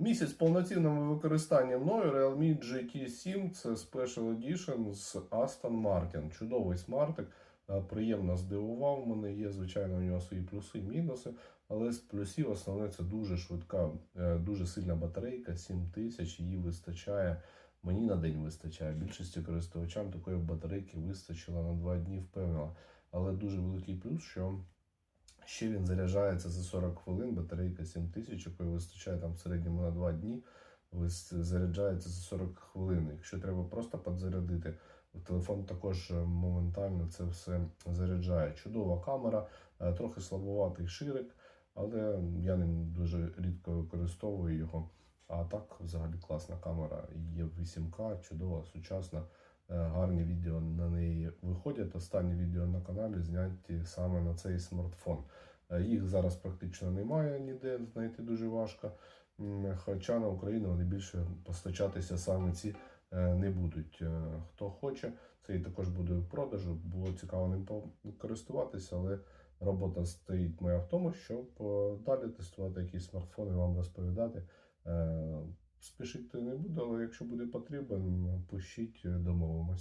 Місяць повноцінного використання мною Realme GT7 це Special Edition з Aston Martin. Чудовий смартик, е, приємно здивував мене. Є, звичайно, у нього свої плюси і мінуси, але з плюсів основне це дуже швидка, е, дуже сильна батарейка, 7000, її вистачає. Мені на день вистачає. Більшості користувачам такої батарейки вистачило на 2 дні, впевнено. Але дуже великий плюс, що Ще він заряджається за 40 хвилин, батарейка 7000, якої вистачає там в середньому на 2 дні. Заряджається за 40 хвилин. Якщо треба просто підзарядити, телефон також е, моментально це все заряджає. Чудова камера, е, трохи слабоватий ширик, але я ним дуже рідко використовую його. А так, взагалі, класна камера. Є 8К, чудова, сучасна. Е, Гарні відео на неї виходять. Останні відео на каналі зняті саме на цей смартфон. Е, Їх зараз практично немає ніде, знайти дуже важко. Хоча на Україну вони більше постачатися саме ці е, не будуть. Хто хоче, цей також буде в продажу. Було цікаво ним користуватися, але робота стоїть моя в тому, щоб далі тестувати якісь смартфони, вам розповідати. Спішити не буду, але якщо буде потрібен, пишіть, домовимось.